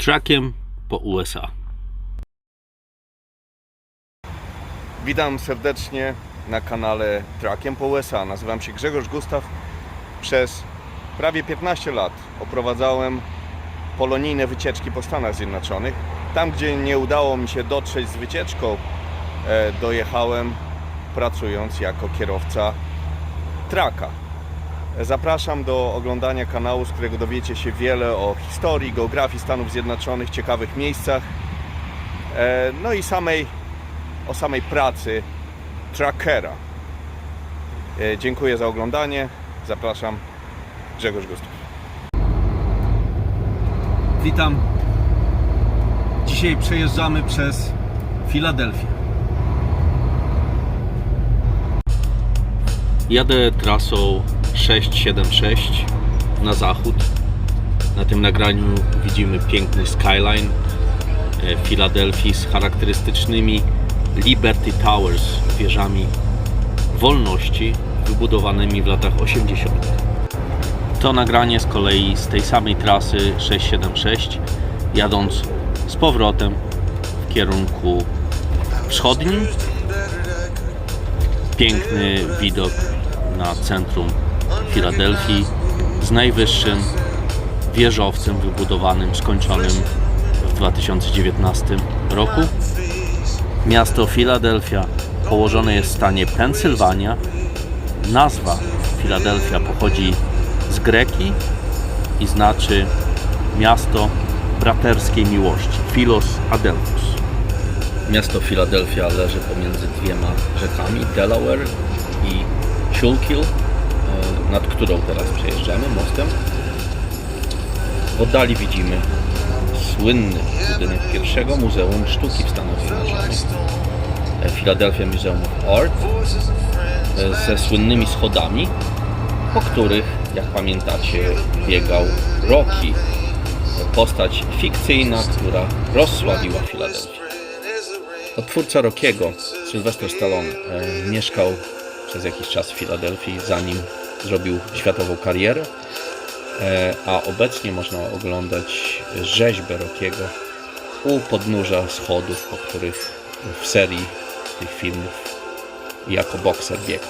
Trakiem po USA. Witam serdecznie na kanale Trakiem po USA. Nazywam się Grzegorz Gustaw. Przez prawie 15 lat oprowadzałem polonijne wycieczki po Stanach Zjednoczonych. Tam, gdzie nie udało mi się dotrzeć z wycieczką, e, dojechałem pracując jako kierowca traka. Zapraszam do oglądania kanału, z którego dowiecie się wiele o historii, geografii Stanów Zjednoczonych, ciekawych miejscach, e, no i samej o samej pracy trackera. E, Dziękuję za oglądanie. Zapraszam. Grzegorz Gustaw. Witam. Dzisiaj przejeżdżamy przez Filadelfię. Jadę trasą 676 na zachód. Na tym nagraniu widzimy piękny skyline e, Filadelfii z charakterystycznymi Liberty Towers, wieżami wolności wybudowanymi w latach 80. To nagranie z kolei z tej samej trasy 676, jadąc z powrotem w kierunku wschodnim. Piękny widok na centrum Filadelfii z najwyższym wieżowcem wybudowanym, skończonym w 2019 roku. Miasto Filadelfia położone jest w stanie Pensylwania. Nazwa Filadelfia pochodzi z greki i znaczy miasto braterskiej miłości. Philos Adelphos. Miasto Filadelfia leży pomiędzy dwiema rzekami, Delaware i Schuylkill, nad którą teraz przejeżdżamy mostem. W oddali widzimy słynny budynek pierwszego Muzeum Sztuki w Stanach Zjednoczonych. e, Philadelphia Museum of Art e, ze słynnymi schodami, po których, jak pamiętacie, biegał Rocky, postać fikcyjna, która rozsławiła Filadelfię. Odtwórca Rockiego, Sylvester Stallone, e, mieszkał przez jakiś czas w Filadelfii, zanim zrobił światową karierę, e, a obecnie można oglądać rzeźbę Rockiego u podnóża schodów, po których w serii tych filmów jako bokser biegł.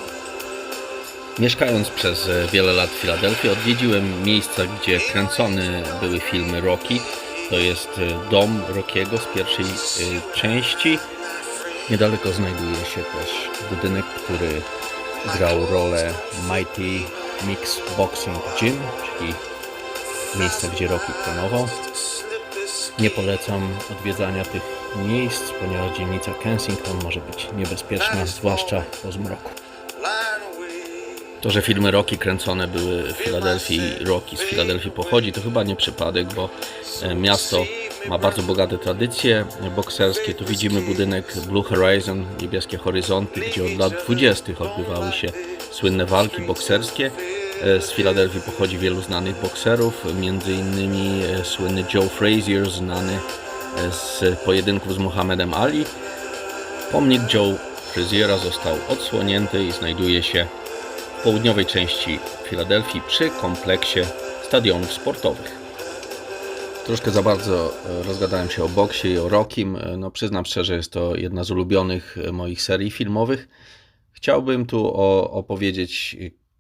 Mieszkając przez wiele lat w Filadelfii, odwiedziłem miejsca, gdzie kręcone były filmy Rocky. To jest e, dom Rockiego z pierwszej e, części. Niedaleko znajduje się też budynek, który grał rolę Mighty Mix Boxing Gym, czyli miejsce, gdzie Rocky trenował. Nie polecam odwiedzania tych miejsc, ponieważ dzielnica Kensington może być niebezpieczna, zwłaszcza po zmroku. To, że filmy Rocky kręcone były w Filadelfii Rocky z Filadelfii pochodzi, to chyba nie przypadek, bo e, miasto ma bardzo bogate tradycje bokserskie. Tu widzimy budynek Blue Horizon, niebieskie horyzonty, gdzie od lat 20. odbywały się słynne walki bokserskie. E, Z Filadelfii pochodzi wielu znanych bokserów, innymi e, słynny Joe Frazier, znany e, z pojedynków z Muhammedem Ali. Pomnik Joe Fraziera został odsłonięty i znajduje się w południowej części Filadelfii przy kompleksie stadionów sportowych. Troszkę za bardzo e, rozgadałem się o boksie i o Rockim. E, No przyznam szczerze, jest to jedna z ulubionych e, moich serii filmowych. Chciałbym tu o, opowiedzieć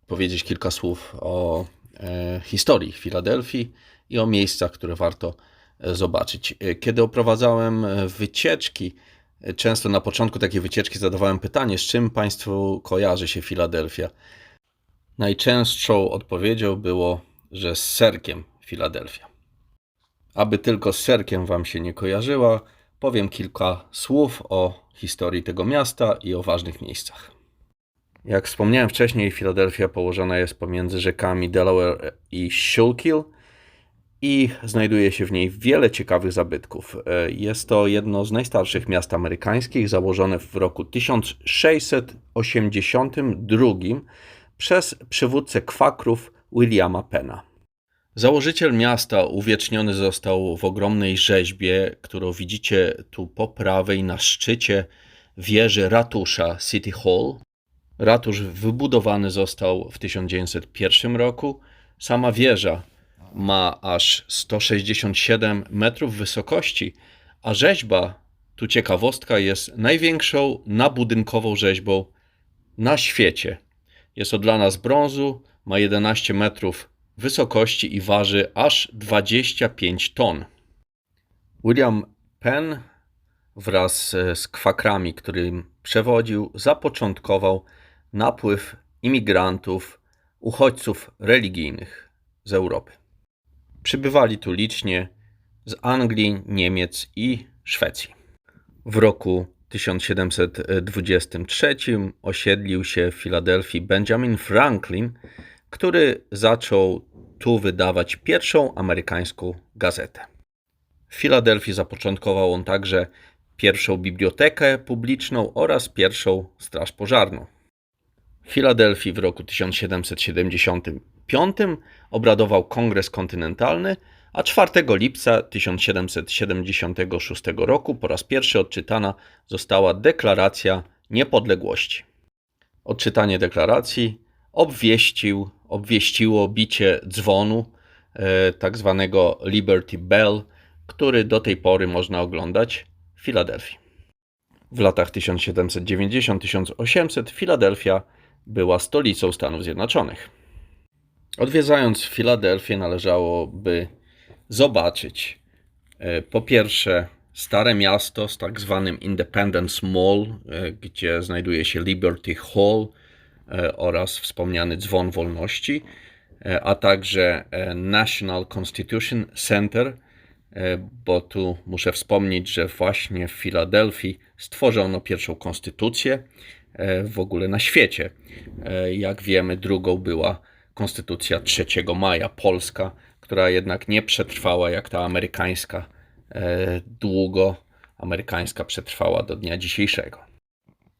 powiedzieć kilka słów o e, historii Filadelfii i o miejscach, które warto zobaczyć. Kiedy oprowadzałem wycieczki, często na początku takiej wycieczki zadawałem pytanie, z czym Państwu kojarzy się Filadelfia. Najczęstszą odpowiedzią było, że z serkiem Filadelfia. Aby tylko z serkiem Wam się nie kojarzyła, powiem kilka słów o historii tego miasta i o ważnych miejscach. Jak wspomniałem wcześniej, Filadelfia położona jest pomiędzy rzekami Delaware i Schuylkill i znajduje się w niej wiele ciekawych zabytków. E, Jest to jedno z najstarszych miast amerykańskich, założone w roku 1682 przez przywódcę kwakrów Williama Penna. Założyciel miasta uwieczniony został w ogromnej rzeźbie, którą widzicie tu po prawej na szczycie wieży ratusza City Hall. Ratusz wybudowany został w 1901 roku. Sama wieża ma aż 167 metrów wysokości, a rzeźba, tu ciekawostka, jest największą nabudynkową rzeźbą na świecie. Jest odlana z brązu, ma 11 metrów wysokości i waży aż 25 ton. William Penn wraz e, z kwakrami, którym przewodził, zapoczątkował napływ imigrantów, uchodźców religijnych z Europy. Przybywali tu licznie z Anglii, Niemiec i Szwecji. W roku 1723 osiedlił się w Filadelfii Benjamin Franklin, który zaczął tu wydawać pierwszą amerykańską gazetę. W Filadelfii zapoczątkował on także pierwszą bibliotekę publiczną oraz pierwszą straż pożarną. W Filadelfii w roku 1775 obradował Kongres Kontynentalny, a 4 lipca 1776 roku po raz pierwszy odczytana została Deklaracja Niepodległości. Odczytanie deklaracji obwieścił, obwieściło bicie dzwonu, e, tak zwanego Liberty Bell, który do tej pory można oglądać w Filadelfii. W latach 1790-1800 Filadelfia była stolicą Stanów Zjednoczonych. Odwiedzając Filadelfię, należałoby zobaczyć e, po pierwsze stare miasto z tak zwanym Independence Mall, e, gdzie znajduje się Liberty Hall oraz wspomniany Dzwon Wolności, e, a także e, National Constitution Center, e, bo tu muszę wspomnieć, że właśnie w Filadelfii stworzono pierwszą konstytucję e, w ogóle na świecie. E, Jak wiemy, drugą była konstytucja 3 maja, polska, która jednak nie przetrwała jak ta amerykańska e, długo. Amerykańska przetrwała do dnia dzisiejszego.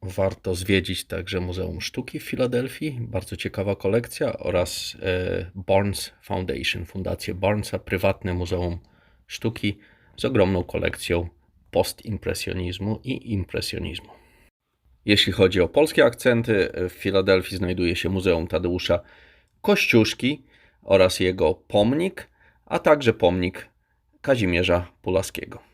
Warto zwiedzić także Muzeum Sztuki w Filadelfii, bardzo ciekawa kolekcja, oraz e, Barnes Foundation, Fundację Barnesa, prywatne Muzeum Sztuki z ogromną kolekcją postimpresjonizmu i impresjonizmu. Jeśli chodzi o polskie akcenty, w Filadelfii znajduje się Muzeum Tadeusza Kościuszki oraz jego pomnik, a także pomnik Kazimierza Pulaskiego.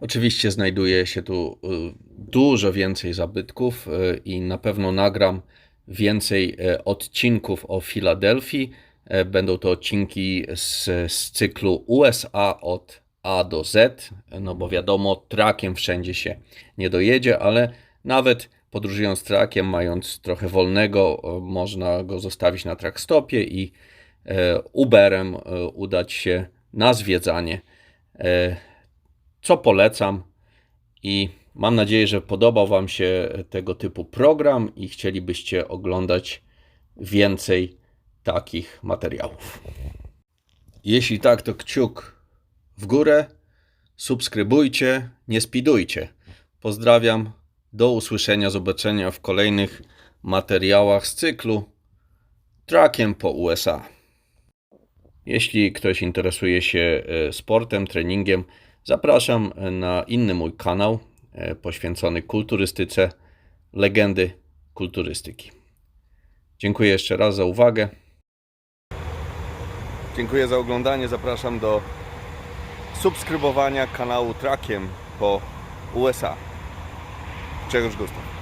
Oczywiście znajduje się tu y, dużo więcej zabytków y, i na pewno nagram więcej y, odcinków o Filadelfii. E, Będą to odcinki z, z cyklu USA od A do Z, no bo wiadomo, trakiem wszędzie się nie dojedzie, ale nawet podróżując trakiem, mając trochę wolnego, e, można go zostawić na trackstopie i e, Uberem e, udać się na zwiedzanie E, co polecam i mam nadzieję, że podobał Wam się tego typu program i chcielibyście oglądać więcej takich materiałów. Jeśli tak, to kciuk w górę, subskrybujcie, nie spidujcie. Pozdrawiam, do usłyszenia, zobaczenia w kolejnych materiałach z cyklu Trakiem po USA. Jeśli ktoś interesuje się e, sportem, treningiem, zapraszam na inny mój kanał e, poświęcony kulturystyce, legendy kulturystyki. Dziękuję jeszcze raz za uwagę. Dziękuję za oglądanie. Zapraszam do subskrybowania kanału Trakiem po USA. Grzegorz Gustaw.